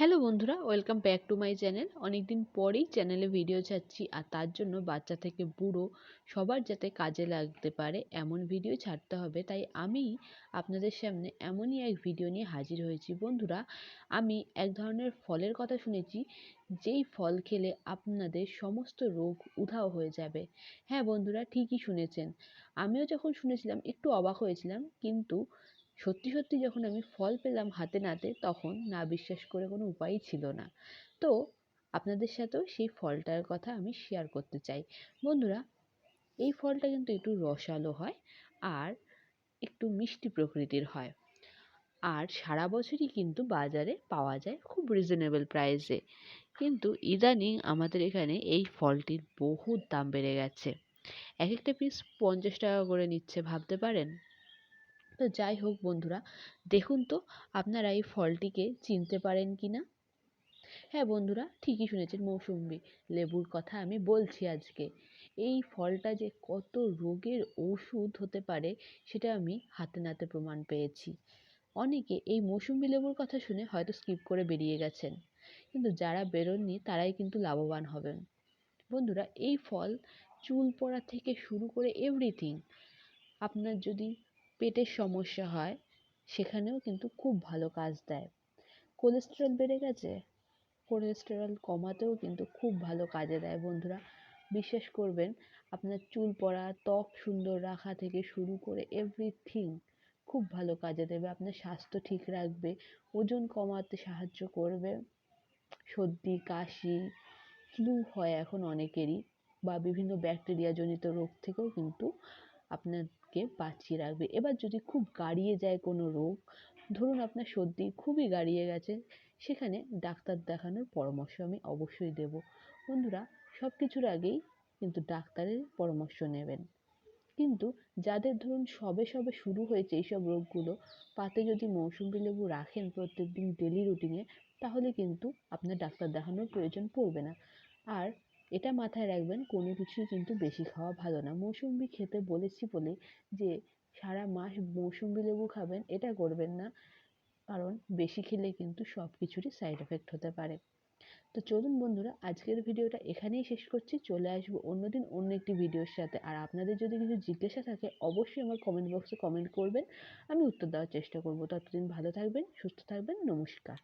Hello বন্ধুরা, welcome back to my channel. অনেকদিন পরেই চ্যানেলে ভিডিও ছাড়ছি আর তার জন্য বাচ্চা থেকে বুড়ো সবার যাতে কাজে লাগতে পারে এমন ভিডিও ছাড়তে হবে। তাই আমি আপনাদের সামনে এমনই এক ভিডিও নিয়ে হাজির হয়েছি। বন্ধুরা, আমি এক ধরনের ফলের কথা শুনেছি, যেই ফল খেলে আপনাদের সমস্ত রোগ উধাও হয়ে যাবে। হ্যাঁ বন্ধুরা, ঠিকই শুনেছেন। আমিও যখন শুনেছিলাম, একটু অবাক হয়েছিলাম, কিন্তু সত্যি সত্যি যখন আমি ফল পেলাম হাতে নাতে, তখন না বিশ্বাস করে কোনো উপায়ই ছিল না। তো আপনাদের সাথেও সেই ফলটার কথা আমি শেয়ার করতে চাই। বন্ধুরা, এই ফলটা কিন্তু একটু রসালো হয় আর একটু মিষ্টি প্রকৃতির হয়। আর সারা বছরই কিন্তু বাজারে পাওয়া যায় খুব রিজনেবল প্রাইসে কিন্তু ইদানিং আমাদের এখানে এই ফলটির বহুত দাম বেড়ে গেছে। এক একটা পিস পঞ্চাশ টাকা করে নিচ্ছে, ভাবতে পারেন? তো যাই হোক বন্ধুরা, দেখুন তো আপনারা এই ফলটিকে চিনতে পারেন কি না? হ্যাঁ বন্ধুরা, ঠিকই শুনেছেন মৌসুম্বি লেবুর কথা আমি বলছি আজকে। এই ফলটা যে কত রোগের ওষুধ হতে পারে সেটা আমি হাতে নাতে প্রমাণ পেয়েছি। অনেকে এই মৌসুম্বি লেবুর কথা শুনে হয়তো স্কিপ করে বেরিয়ে গেছেন। কিন্তু যারা বেরোননি তারাই কিন্তু লাভবান হবেন। বন্ধুরা, এই ফল চুল পড়া থেকে শুরু করে এভরিথিং আপনার যদি পেটের সমস্যা হয়, সেখানেও কিন্তু খুব ভালো কাজ দেয়। কোলেস্টেরল বেড়ে গেছে কোলেস্টেরল কমাতেও কিন্তু খুব ভালো কাজে দেয়। বন্ধুরা, বিশ্বাস করবেন, আপনার চুল পড়া, ত্বক সুন্দর রাখা থেকে শুরু করে এভরিথিং খুব ভালো কাজে দেবে। আপনার স্বাস্থ্য ঠিক রাখবে, ওজন কমাতে সাহায্য করবে। সর্দি, কাশি ফ্লু হয় এখন অনেকেরই বা বিভিন্ন ব্যাকটেরিয়া জনিত রোগ থেকেও কিন্তু আপনাকে বাঁচিয়ে রাখবে। এবার যদি খুব গাড়িয়ে যায় কোনো রোগ, ধরুন আপনার সর্দি খুবই গাড়িয়ে গেছে, সেখানে ডাক্তার দেখানোর পরামর্শ আমি অবশ্যই দেব। বন্ধুরা সব কিছুর আগেই কিন্তু ডাক্তারের পরামর্শ নেবেন। কিন্তু যাদের ধরুন সবে সবে শুরু হয়েছে এইসব রোগগুলো পাতে যদি মৌসুমি লেবু রাখেন প্রত্যেক দিন ডেলি রুটিনে তাহলে কিন্তু আপনার ডাক্তার দেখানোর প্রয়োজন পড়বে না। আর এটা মাথায় রাখবেন, কোনো কিছুই কিন্তু বেশি খাওয়া ভালো না। মৌসুম্বি খেতে বলেছি বলে যে, সারা মাস মৌসুম্বি লেবু খাবেন, এটা করবেন না। কারণ বেশি খেলে কিন্তু সব কিছুরই সাইড এফেক্ট হতে পারে। তো চলুন বন্ধুরা, আজকের ভিডিওটা এখানেই শেষ করছি। চলে আসব অন্যদিন অন্য একটি ভিডিওর সাথে। আর আপনাদের যদি কিছু জিজ্ঞাসা থাকে, অবশ্যই আমার কমেন্ট বক্সে কমেন্ট করবেন। আমি উত্তর দেওয়ার চেষ্টা করব। ততদিন ভালো থাকবেন, সুস্থ থাকবেন, নমস্কার।